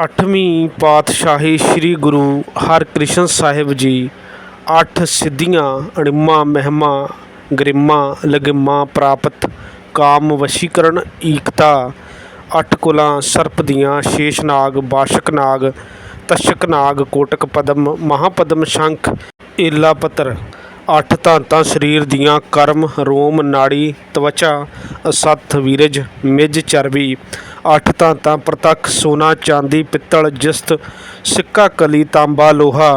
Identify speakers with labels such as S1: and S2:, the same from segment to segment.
S1: ਅੱਠਵੀਂ ਪਾਤਸ਼ਾਹੀ ਸ੍ਰੀ ਗੁਰੂ ਹਰਿਕ੍ਰਿਸ਼ਨ ਸਾਹਿਬ ਜੀ, ਅੱਠ ਸਿੱਧੀਆਂ, ਅਣਿਮਾ, ਮਹਿਮਾ, ਗਰਿਮਾ, ਲਗਿਮਾ ਪ੍ਰਾਪਤ, ਕਾਮ ਵਸ਼ੀਕਰਨ ਈਕਤਾ ਅੱਠ ਕੁਲਾਂ, ਸਰਪ ਦੀਆਂ ਸ਼ੇਸ਼ਨਾਗ ਬਾਸ਼ਕ ਨਾਗ, ਤਸ਼ਕ ਨਾਗ, ਕੋਟਕ ਪਦਮ, ਮਹਾਪਦਮ ਸ਼ੰਖ, ਏਲਾ ਪੱਤਰ, ਅੱਠ ਧਾਤਾਂ ਸਰੀਰ ਦੀਆਂ, ਕਰਮ, ਰੋਮ, ਨਾੜੀ, ਤਵਚਾ, ਅਸੱਥ, ਵੀਰਜ, ਮਿਜ, ਚਰਬੀ ਅੱਠ ਧਾਤਾਂ ਪ੍ਰਤੱਖ ਸੋਨਾ, ਚਾਂਦੀ, ਪਿੱਤਲ, ਜਿਸਤ, ਸਿੱਕਾ, ਕਲੀ, ਤਾਂਬਾ, ਲੋਹਾ।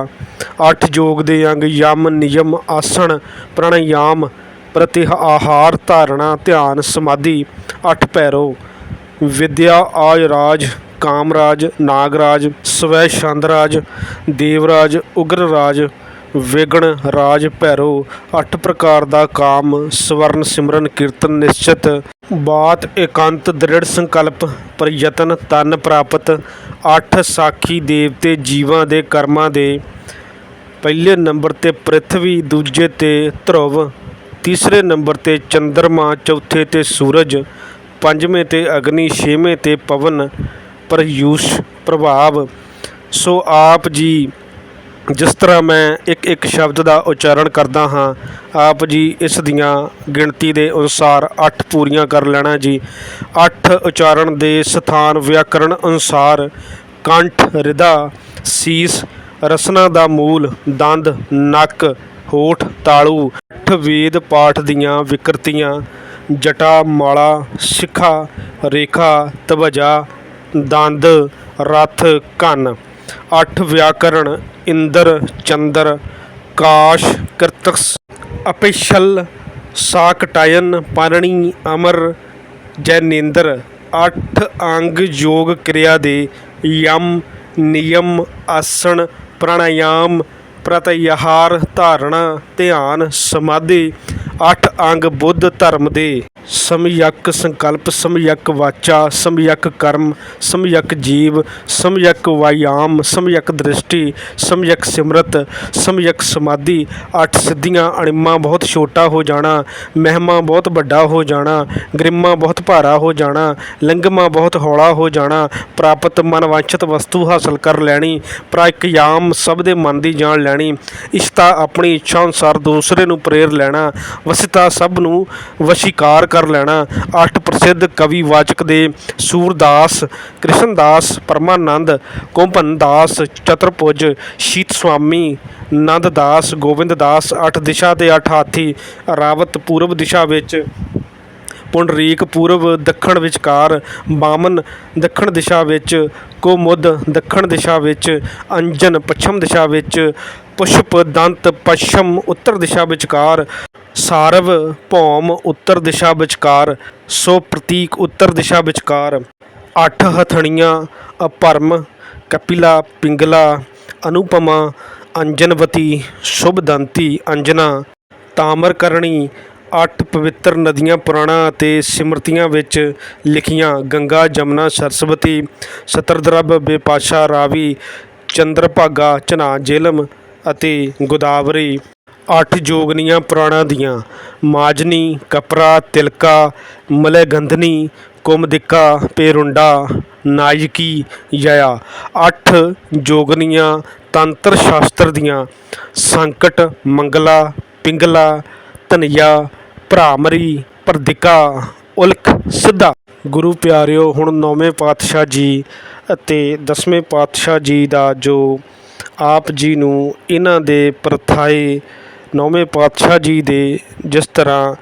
S1: ਅੱਠ ਯੋਗ ਦੇ ਅੰਗ, ਯਮ, ਨਿਯਮ, ਆਸਣ, ਪ੍ਰਾਣਾਯਾਮ, ਪ੍ਰਤਿਹ ਆਹਾਰ, ਧਾਰਣਾ, ਧਿਆਨ, ਸਮਾਧੀ। ਅੱਠ ਪੈਰੋ ਵਿਦਿਆ ਆਜ ਰਾਜ ਕਾਮਰਾਜ, ਨਾਗਰਾਜ ਸਵੈ ਛੰਦਰਾਜ ਦੇਵਰਾਜ ਉਗਰ ਰਾਜ ਵਿਗਣ, ਰਾਜ ਭੈਰੋ, ਅੱਠ ਪ੍ਰਕਾਰ ਦਾ ਕਾਮ, ਸਵਰਨ, ਸਿਮਰਨ, ਕੀਰਤਨ ਨਿਸ਼ਚਿਤ। ਬਾਤ, ਇਕੰਤ, ਦ੍ਰਿੜ ਸੰਕਲਪ, ਪ੍ਰਯਤਨ, ਤਨ ਪ੍ਰਾਪਤ, ਅੱਠ ਸਾਖੀ ਦੇਵਤੇ ਜੀਵਾਂ ਦੇ ਕਰਮਾਂ ਦੇ। ਪਹਿਲੇ ਨੰਬਰ ਤੇ ਪ੍ਰਿਥਵੀ, ਦੂਜੇ ਤੇ ਧਰੁਵ, ਤੀਸਰੇ ਨੰਬਰ ਤੇ ਚੰਦਰਮਾ, ਚੌਥੇ ਤੇ ਸੂਰਜ, ਪੰਜਵੇਂ ਤੇ ਅਗਨੀ, ਛੇਵੇਂ ਤੇ ਪਵਨ, ਪ੍ਰਯੂਸ਼, ਪ੍ਰਭਾਵ। ਸੋ ਆਪ ਜੀ ਜਿਸ ਤਰ੍ਹਾਂ ਮੈਂ ਇੱਕ ਇੱਕ ਸ਼ਬਦ ਦਾ ਉਚਾਰਨ ਕਰਦਾ ਹਾਂ, ਆਪ ਜੀ ਇਸ ਦੀਆਂ ਗਿਣਤੀ ਦੇ ਅਨੁਸਾਰ ਅੱਠ ਪੂਰੀਆਂ ਕਰ ਲੈਣਾ ਜੀ। ਅੱਠ ਉਚਾਰਨ ਦੇ ਸਥਾਨ ਵਿਆਕਰਣ ਅਨੁਸਾਰ ਕੰਠ ਹਿਰਦਾ ਸੀਸ, ਰਸਨਾ ਦਾ ਮੂਲ, ਦੰਦ, ਨੱਕ, ਹੋਠ, ਤਾਲੂ, ਅੱਠ ਵੇਦ ਪਾਠ ਦੀਆਂ ਵਿਕਰਤੀਆਂ, ਜਟਾ, ਮਾਲਾ, ਸਿਖਾ, ਰੇਖਾ, ਤਵਜਾ, ਦੰਦ, ਰਥ, ਕੰਨ। ਅੱਠ ਵਿਆਕਰਣ, ਇੰਦਰ, ਚੰਦਰ, ਕਾਸ਼, ਕਰਤਕਸ ਅਪਿਛਲ ਸਾਕਟਾਇਨ ਪਾਰਣੀ, ਅਮਰ, ਜੈਨੇਂਦਰ, ਅੱਠ ਅੰਗ ਯੋਗ ਕਿਰਿਆ ਦੇ ਯਮ, ਨਿਯਮ, ਆਸਣ, ਪ੍ਰਾਣਾਯਾਮ ਪ੍ਰਤਿਆਹਾਰ ਧਾਰਣਾ, ਧਿਆਨ, ਸਮਾਧੀ, ਅੱਠ ਅੰਗ ਬੁੱਧ ਧਰਮ ਦੇ। ਸਮਯਕ ਸੰਕਲਪ, ਸਮਯਕ ਵਾਚਾ, ਸਮਯਕ ਕਰਮ, ਸਮਯਕ ਜੀਵ, ਸਮਯਕ ਵਾਯਾਮ, ਸਮਯਕ ਦ੍ਰਿਸ਼ਟੀ, ਸਮਯਕ ਸਿਮਰਤ, ਸਮਯਕ ਸਮਾਧੀ। ਅੱਠ ਸਿੱਧੀਆਂ ਅਣਿਮਾ ਬਹੁਤ ਛੋਟਾ ਹੋ ਜਾਣਾ, ਮਹਿਮਾ ਬਹੁਤ ਵੱਡਾ ਹੋ ਜਾਣਾ, ਗਰਿਮਾ ਬਹੁਤ ਭਾਰਾ ਹੋ ਜਾਣਾ, ਲਿੰਗਮਾ ਬਹੁਤ ਹੌਲਾ ਹੋ ਜਾਣਾ, ਪ੍ਰਾਪਤ ਮਨਵਾਂਛਿਤ ਵਸਤੂ ਹਾਸਲ ਕਰ ਲੈਣੀ, ਪ੍ਰਾਇਕਯਾਮ ਸਭ ਦੇ ਮਨ ਦੀ ਜਾਣ ਲੈਣੀ, ਇਸ਼ਤਾ ਆਪਣੀ ਇੱਛਾ ਅਨੁਸਾਰ ਦੂਸਰੇ ਨੂੰ ਪ੍ਰੇਰ ਲੈਣਾ, ਵਸਿਤਾ ਸਭ ਨੂੰ ਵਸ਼ੀਕਾਰ ਕਰ ਲੈਣਾ। ਅੱਠ ਪ੍ਰਸਿੱਧ ਕਵੀ ਵਾਚਕ ਦੇ ਸੂਰਦਾਸ, ਕ੍ਰਿਸ਼ਨਦਾਸ, ਪਰਮਾਨੰਦ ਕੋਪਨ ਦਾਸ, ਚਤੁਰਭੁਜ ਸ਼ੀਤ ਸੁਆਮੀ ਨੰਦ ਦਾਸ ਅੱਠ ਦਿਸ਼ਾ ਤੇ ਅੱਠ ਹਾਥੀ ਰਾਵਤ ਪੂਰਬ ਦਿਸ਼ਾ ਵਿੱਚ, ਪੁੰਡਰੀਕ ਪੂਰਬ ਦੱਖਣ ਵਿਚਕਾਰ, ਬਾਮਨ ਦੱਖਣ ਦਿਸ਼ਾ ਵਿੱਚ ਕੋਮੁਦ ਦੱਖਣ ਦਿਸ਼ਾ ਵਿੱਚ, ਅੰਜਨ ਪੱਛਮ ਦਿਸ਼ਾ ਵਿੱਚ, ਪੁਸ਼ਪ ਦੰਤ ਪੱਛਮ ਉੱਤਰ ਦਿਸ਼ਾ ਵਿਚਕਾਰ ਸਾਰਵ ਭੌਮ ਉੱਤਰ ਦਿਸ਼ਾ ਵਿਚਕਾਰ, ਸੋ ਪ੍ਰਤੀਕ ਉੱਤਰ ਦਿਸ਼ਾ ਵਿਚਕਾਰ। ਅੱਠ ਹਥਣੀਆਂ, ਅਪਰਮ, ਕਪਿਲਾ, ਪਿੰਗਲਾ, ਅਨੁਪਮਾ, ਅੰਜਨਵਤੀ, ਸ਼ੁਭਦੰਤੀ, ਅੰਜਨਾ, ਤਾਮਰਕਰਣੀ, ਅੱਠ ਪਵਿੱਤਰ ਨਦੀਆਂ ਪੁਰਾਣਾ ਅਤੇ ਸਿਮਰਤੀਆਂ ਵਿੱਚ ਲਿਖੀਆਂ ਗੰਗਾ, ਜਮਨਾ, ਸਰਸਵਤੀ, ਸਤਰਦਰਬ, ਬੇਪਾਸ਼ਾ, ਰਾਵੀ, ਚੰਦਰਭਾਗਾ ਝਨਾ ਜੇਲਮ ਅਤੇ ਗੋਦਾਵਰੀ। ਅੱਠ ਜੋਗਨੀਆਂ ਪੁਰਾਣਾਂ ਦੀਆਂ। ਮਾਜਨੀ, ਕਪਰਾ, ਤਿਲਕਾ, ਮਲੈਗੰਧਨੀ, ਕੁਮਦਿਕਾ, ਪੇਰੁੰਡਾ, ਨਾਇਕੀ ਜਯਾ ਅੱਠ ਜੋਗਨੀਆਂ ਤੰਤਰ ਸ਼ਾਸਤਰ ਦੀਆਂ। ਸੰਕਟ, ਮੰਗਲਾ, ਪਿੰਗਲਾ, ਧਨਿਆ, ਭਰਾਮਰੀ ਪਰਦਿਕਾ ਉਲਖ, ਸਿੱਧਾ। ਗੁਰੂ ਪਿਆਰਿਓ, ਹੁਣ ਨੌਵੇਂ ਪਾਤਸ਼ਾਹ ਜੀ ਅਤੇ ਦਸਵੇਂ ਪਾਤਸ਼ਾਹ ਜੀ ਦਾ ਜੋ ਆਪ ਜੀ ਨੂੰ ਇਹਨਾਂ ਦੇ ਪ੍ਰਥਾਏ ਨੌਵੇਂ ਪਾਤਸ਼ਾਹ ਜੀ ਦੇ ਜਿਸ ਤਰ੍ਹਾਂ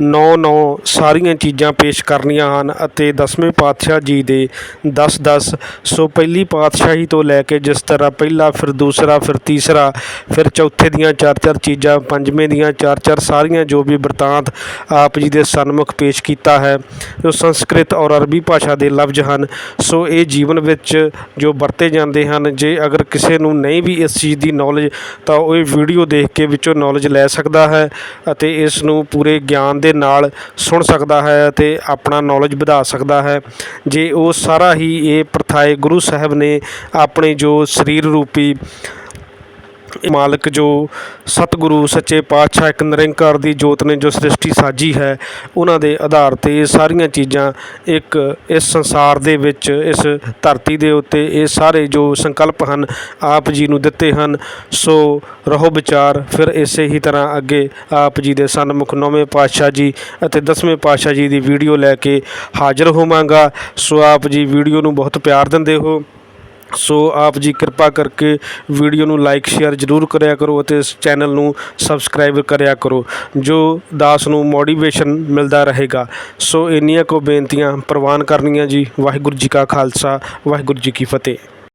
S1: ਨੌ ਨੌ ਸਾਰੀਆਂ ਚੀਜ਼ਾਂ ਪੇਸ਼ ਕਰਨੀਆਂ ਹਨ ਅਤੇ ਦਸਵੇਂ ਪਾਤਸ਼ਾਹ ਜੀ ਦੇ ਦਸ ਦਸ ਸੋ ਪਹਿਲੀ ਪਾਤਸ਼ਾਹੀ ਤੋਂ ਲੈ ਕੇ ਜਿਸ ਤਰ੍ਹਾਂ ਪਹਿਲਾ, ਫਿਰ ਦੂਸਰਾ, ਫਿਰ ਤੀਸਰਾ, ਫਿਰ ਚੌਥੇ ਦੀਆਂ ਚਾਰ ਚਾਰ ਚੀਜ਼ਾਂ, ਪੰਜਵੇਂ ਦੀਆਂ ਚਾਰ ਚਾਰ ਸਾਰੀਆਂ ਜੋ ਵੀ ਬਿਰਤਾਂਤ ਆਪ ਜੀ ਦੇ ਸਨਮੁਖ ਪੇਸ਼ ਕੀਤਾ ਹੈ, ਜੋ ਸੰਸਕ੍ਰਿਤ ਔਰ ਅਰਬੀ ਭਾਸ਼ਾ ਦੇ ਲਫ਼ਜ਼ ਹਨ, ਸੋ ਇਹ ਜੀਵਨ ਵਿੱਚ ਜੋ ਵਰਤੇ ਜਾਂਦੇ ਹਨ, ਜੇ ਅਗਰ ਕਿਸੇ ਨੂੰ ਨਹੀਂ ਵੀ ਇਸ ਚੀਜ਼ ਦੀ ਨੌਲੇਜ ਤਾਂ ਉਹ ਇਹ ਵੀਡੀਓ ਦੇਖ ਕੇ ਵਿੱਚੋਂ ਨੌਲੇਜ ਲੈ ਸਕਦਾ ਹੈ ਅਤੇ ਇਸ ਨੂੰ ਪੂਰੇ ਗਿਆਨ ਦੇ ਨਾਲ ਸੁਣ ਸਕਦਾ ਹੈ ਅਤੇ ਆਪਣਾ ਨੌਲੇਜ ਵਧਾ ਸਕਦਾ ਹੈ। ਜੇ ਉਹ ਸਾਰਾ ਹੀ ਇਹ ਪ੍ਰਥਾਏ ਗੁਰੂ ਸਾਹਿਬ ਨੇ ਆਪਣੇ ਜੋ ਸਰੀਰ ਰੂਪੀ ਮਾਲਕ ਜੋ ਸਤਿਗੁਰੂ, ਸੱਚੇ ਪਾਤਸ਼ਾਹ, ਇੱਕ ਨਿਰੰਕਾਰ ਦੀ ਜੋਤ ਨੇ ਜੋ ਸ੍ਰਿਸ਼ਟੀ ਸਾਜੀ ਹੈ, ਉਹਨਾਂ ਦੇ ਆਧਾਰ ਤੇ ਇਹ ਸਾਰੀਆਂ ਚੀਜ਼ਾਂ ਇੱਕ ਇਸ ਸੰਸਾਰ ਦੇ ਵਿੱਚ, ਇਸ ਧਰਤੀ ਦੇ ਉੱਤੇ, ਇਹ ਸਾਰੇ ਜੋ ਸੰਕਲਪ ਹਨ, ਆਪ ਜੀ ਨੂੰ ਦਿੱਤੇ ਹਨ। ਸੋ ਰਹੋ ਵਿਚਾਰ, ਫਿਰ ਇਸੇ ਹੀ ਤਰ੍ਹਾਂ ਅੱਗੇ ਆਪ ਜੀ ਦੇ ਸਨਮੁਖ ਨੌਵੇਂ ਪਾਤਸ਼ਾਹ ਜੀ ਅਤੇ ਦਸਵੇਂ ਪਾਤਸ਼ਾਹ ਜੀ ਦੀ ਵੀਡੀਓ ਲੈ ਕੇ ਹਾਜ਼ਰ ਹੋਵਾਂਗਾ। ਸੋ ਆਪ ਜੀ ਵੀਡੀਓ ਨੂੰ ਬਹੁਤ ਪਿਆਰ ਦਿੰਦੇ ਹੋ। ਸੋ ਆਪ ਜੀ ਕਿਰਪਾ ਕਰਕੇ ਵੀਡੀਓ ਨੂੰ ਲਾਈਕ ਸ਼ੇਅਰ ਜ਼ਰੂਰ ਕਰਿਆ ਕਰੋ ਅਤੇ ਇਸ ਚੈਨਲ ਨੂੰ ਸਬਸਕ੍ਰਾਈਬ ਕਰਿਆ ਕਰੋ, ਜੋ ਦਾਸ ਨੂੰ ਮੋਟੀਵੇਸ਼ਨ ਮਿਲਦਾ ਰਹੇਗਾ। ਸੋ ਇੰਨੀਆਂ ਕੋ ਬੇਨਤੀਆਂ ਪ੍ਰਵਾਨ ਕਰਨੀਆਂ ਜੀ। ਵਾਹਿਗੁਰੂ ਜੀ ਕਾ ਖਾਲਸਾ, ਵਾਹਿਗੁਰੂ ਜੀ ਕੀ ਫਤਿਹ।